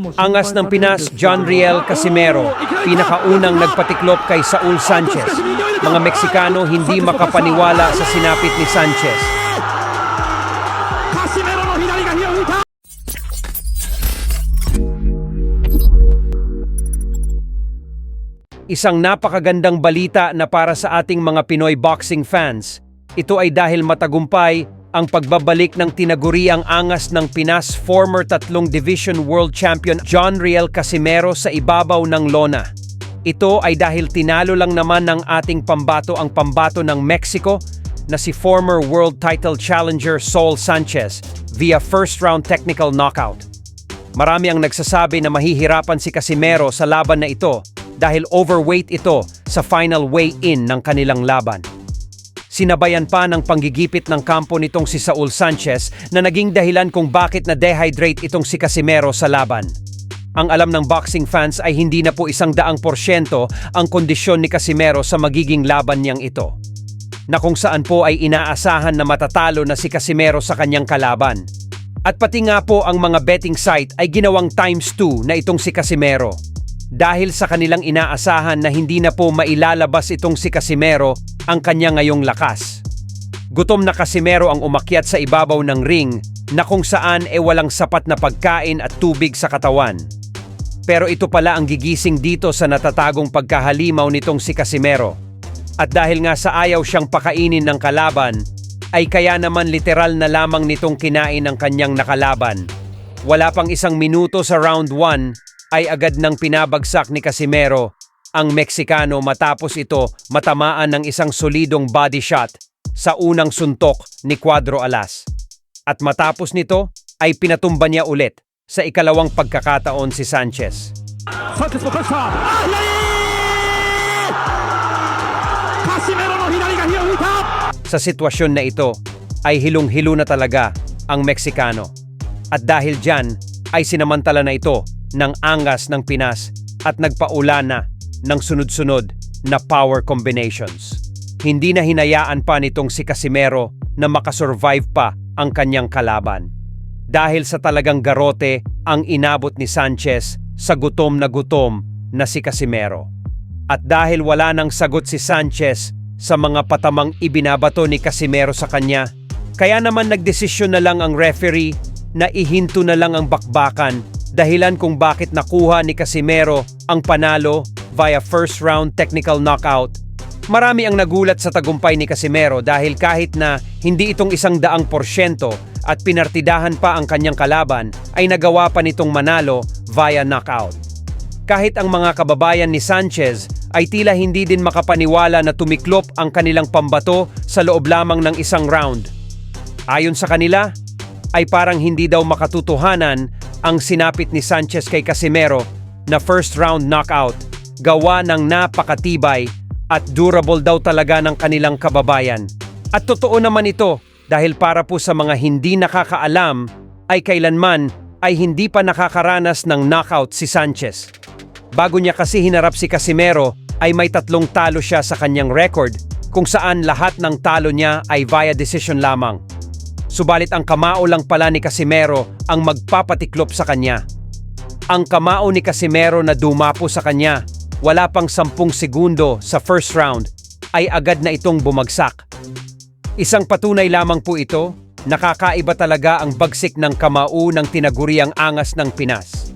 Angas ng Pinas, John Riel Casimero, pinakaunang nagpatiklop kay Saul Sanchez. Mga Meksikano hindi makapaniwala sa sinapit ni Sanchez. Isang napakagandang balita na para sa ating mga Pinoy boxing fans. Ito ay dahil matagumpay ang pagbabalik ng tinaguriang angas ng Pinas former tatlong division world champion John Riel Casimero sa ibabaw ng lona. Ito ay dahil tinalo lang naman ng ating pambato ang pambato ng Mexico na si former world title challenger Saul Sanchez via first round technical knockout. Marami ang nagsasabi na mahihirapan si Casimero sa laban na ito dahil overweight ito sa final weigh-in ng kanilang laban. Sinabayan pa ng panggigipit ng kampo nitong si Saul Sanchez na naging dahilan kung bakit na dehydrate itong si Casimero sa laban. Ang alam ng boxing fans ay hindi na po isang daang porsyento ang kondisyon ni Casimero sa magiging laban niyang ito. Na kung saan po ay inaasahan na matatalo na si Casimero sa kanyang kalaban. At pati nga po ang mga betting site ay ginawang times 2 na itong si Casimero. Dahil sa kanilang inaasahan na hindi na po mailalabas itong si Casimero ang kanya ngayong lakas. Gutom na Casimero ang umakyat sa ibabaw ng ring na kung saan e walang sapat na pagkain at tubig sa katawan. Pero ito pala ang gigising dito sa natatagong pagkahalimaw nitong si Casimero. At dahil nga sa ayaw siyang pakainin ng kalaban, ay kaya naman literal na lamang nitong kinain ang kanyang nakalaban. Wala pang isang minuto sa round 1 ay agad nang pinabagsak ni Casimero ang Meksikano matapos ito matamaan ng isang solidong body shot sa unang suntok ni Cuadro Alas. At matapos nito ay pinatumba niya ulit sa ikalawang pagkakataon si Sanchez. Sanchez Bocasa! Ah, Casimero no hinari ka! Sa sitwasyon na ito ay hilong-hilo na talaga ang Meksikano. At dahil dyan ay sinamantala na ito ng angas ng Pinas at nagpaula na ng sunod-sunod na power combinations. Hindi na hinayaan pa nitong si Casimero na makasurvive pa ang kanyang kalaban. Dahil sa talagang garote ang inabot ni Sanchez sa gutom na gutom na si Casimero. At dahil wala nang sagot si Sanchez sa mga patamang ibinabato ni Casimero sa kanya, kaya naman nagdesisyon na lang ang referee na ihinto na lang ang bakbakan dahilan kung bakit nakuha ni Casimero ang panalo via first round technical knockout. Marami ang nagulat sa tagumpay ni Casimero dahil kahit na hindi itong isang daang porsyento at pinartidahan pa ang kanyang kalaban ay nagawa pa nitong manalo via knockout. Kahit ang mga kababayan ni Sanchez ay tila hindi din makapaniwala na tumiklop ang kanilang pambato sa loob lamang ng isang round. Ayon sa kanila, ay parang hindi daw makatutuhanan ang sinapit ni Sanchez kay Casimero na first round knockout gawa ng napakatibay at durable daw talaga ng kanilang kababayan. At totoo naman ito dahil para po sa mga hindi nakakaalam ay kailanman ay hindi pa nakakaranas ng knockout si Sanchez. Bago niya kasi hinarap si Casimero ay may tatlong talo siya sa kanyang record kung saan lahat ng talo niya ay via decision lamang. Subalit ang kamao lang pala ni Casimero ang magpapatiklop sa kanya. Ang kamao ni Casimero na dumapo sa kanya, wala pang sampung segundo sa first round, ay agad na itong bumagsak. Isang patunay lamang po ito, nakakaiba talaga ang bagsik ng kamao ng tinaguriang angas ng Pinas.